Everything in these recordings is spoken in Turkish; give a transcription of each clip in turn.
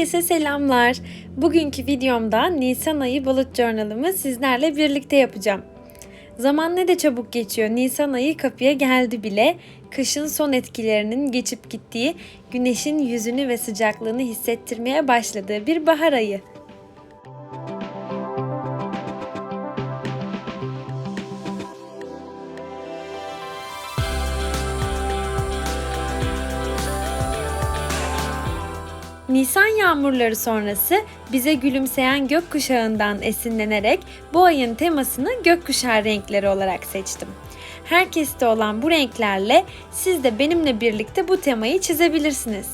Herkese selamlar. Bugünkü videomda Nisan ayı bullet journal'ımı sizlerle birlikte yapacağım. Zaman ne de çabuk geçiyor. Nisan ayı kapıya geldi bile. Kışın son etkilerinin geçip gittiği, güneşin yüzünü ve sıcaklığını hissettirmeye başladığı bir bahar ayı. Nisan yağmurları sonrası bize gülümseyen gökkuşağından esinlenerek bu ayın temasını gökkuşağı renkleri olarak seçtim. Herkeste olan bu renklerle siz de benimle birlikte bu temayı çizebilirsiniz.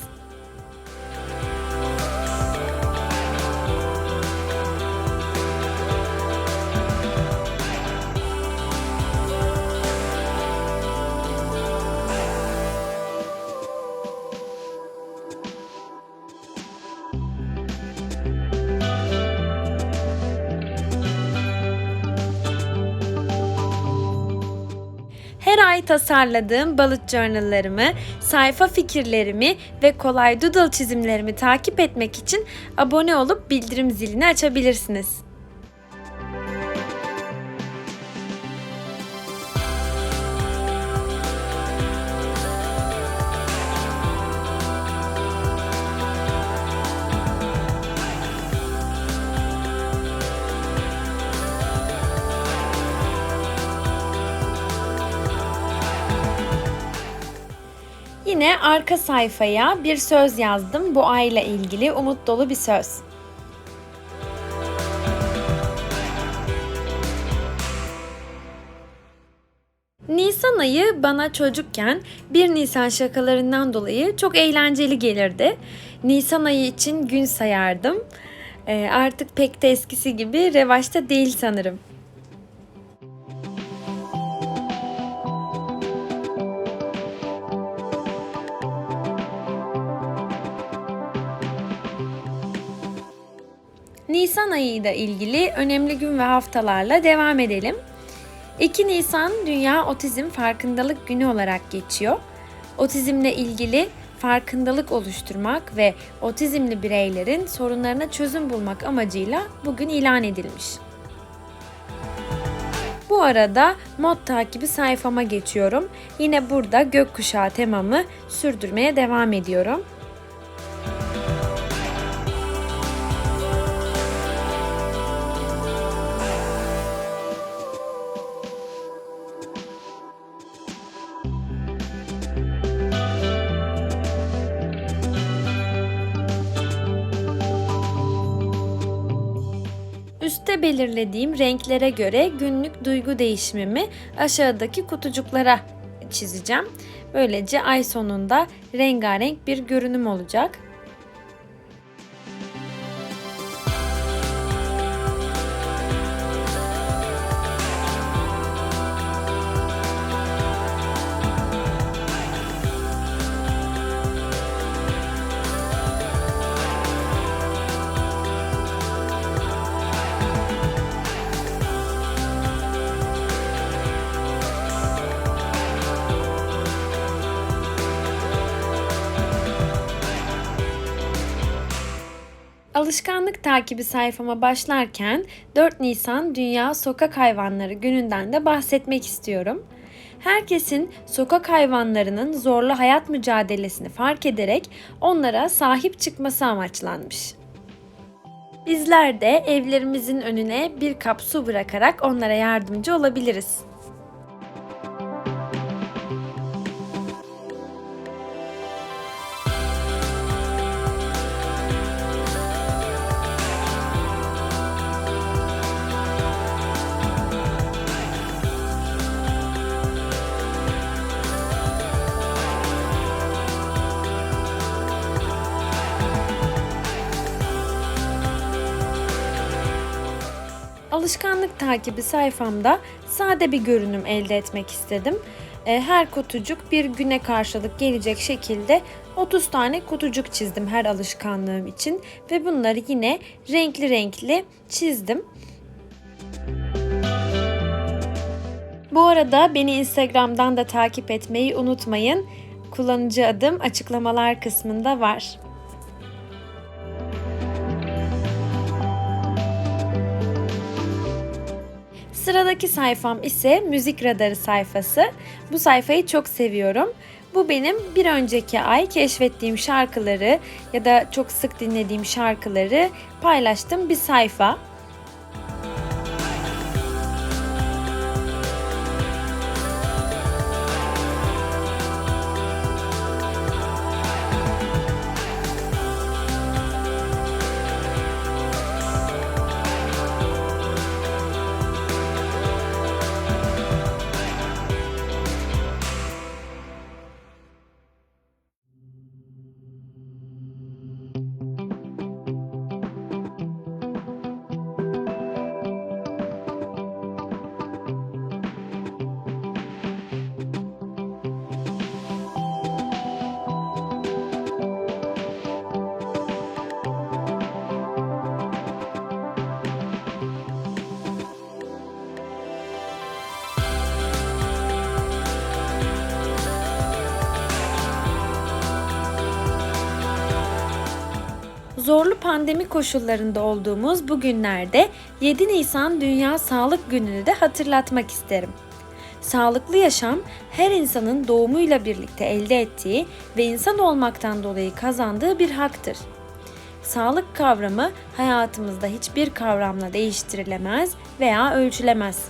Her ay tasarladığım bullet journal'larımı, sayfa fikirlerimi ve kolay doodle çizimlerimi takip etmek için abone olup bildirim zilini açabilirsiniz. Yine arka sayfaya bir söz yazdım. Bu ayla ilgili umut dolu bir söz. Nisan ayı bana çocukken 1 Nisan şakalarından dolayı çok eğlenceli gelirdi. Nisan ayı için gün sayardım. Ee, artık pek de eskisi gibi revaçta değil sanırım. Nisan ayı ile ilgili önemli gün ve haftalarla devam edelim. 2 Nisan Dünya Otizm Farkındalık Günü olarak geçiyor. Otizmle ilgili farkındalık oluşturmak ve otizmli bireylerin sorunlarına çözüm bulmak amacıyla bugün ilan edilmiş. Bu arada mod takibi sayfama geçiyorum. Yine burada gökkuşağı temamı sürdürmeye devam ediyorum. Belirlediğim renklere göre günlük duygu değişimimi aşağıdaki kutucuklara çizeceğim. Böylece ay sonunda rengarenk bir görünüm olacak. Alışkanlık takibi sayfama başlarken 4 Nisan Dünya Sokak Hayvanları Günü'nden de bahsetmek istiyorum. Herkesin sokak hayvanlarının zorlu hayat mücadelesini fark ederek onlara sahip çıkması amaçlanmış. Bizler de evlerimizin önüne bir kap su bırakarak onlara yardımcı olabiliriz. Alışkanlık takibi sayfamda sade bir görünüm elde etmek istedim. E, her kutucuk bir güne karşılık gelecek şekilde 30 tane kutucuk çizdim her alışkanlığım için ve bunları yine renkli renkli çizdim. Bu arada beni Instagram'dan da takip etmeyi unutmayın. Kullanıcı adım açıklamalar kısmında var. Sıradaki sayfam ise müzik radarı sayfası. Bu sayfayı çok seviyorum. Bu benim bir önceki ay keşfettiğim şarkıları ya da çok sık dinlediğim şarkıları paylaştığım bir sayfa. Pandemi koşullarında olduğumuz bu günlerde 7 Nisan Dünya Sağlık Günü'nü de hatırlatmak isterim. Sağlıklı yaşam her insanın doğumuyla birlikte elde ettiği ve insan olmaktan dolayı kazandığı bir haktır. Sağlık kavramı hayatımızda hiçbir kavramla değiştirilemez veya ölçülemez.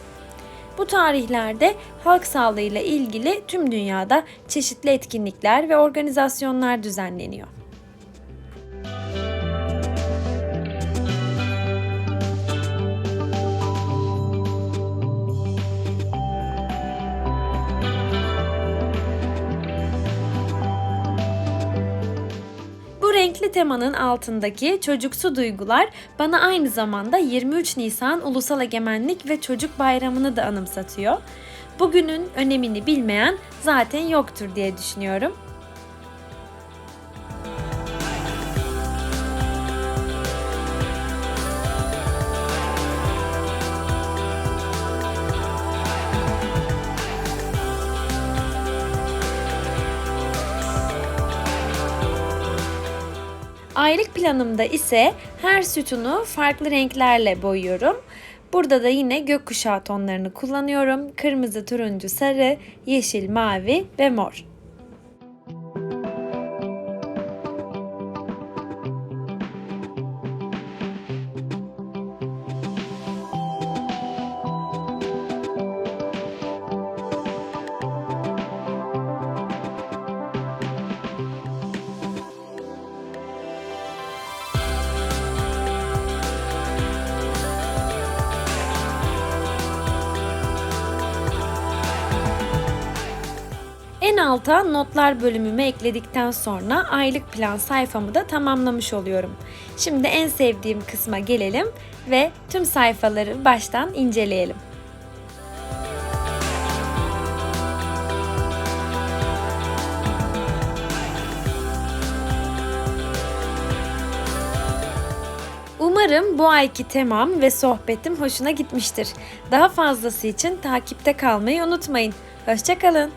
Bu tarihlerde halk sağlığıyla ilgili tüm dünyada çeşitli etkinlikler ve organizasyonlar düzenleniyor. Renkli temanın altındaki çocuksu duygular bana aynı zamanda 23 Nisan Ulusal Egemenlik ve Çocuk Bayramı'nı da anımsatıyor. Bugünün önemini bilmeyen zaten yoktur diye düşünüyorum. Aylık planımda ise her sütunu farklı renklerle boyuyorum. Burada da yine gökkuşağı tonlarını kullanıyorum. Kırmızı, turuncu, sarı, yeşil, mavi ve mor. Alta notlar bölümümü ekledikten sonra aylık plan sayfamı da tamamlamış oluyorum. Şimdi en sevdiğim kısma gelelim ve tüm sayfaları baştan inceleyelim. Umarım bu ayki temam ve sohbetim hoşuna gitmiştir. Daha fazlası için takipte kalmayı unutmayın. Hoşçakalın.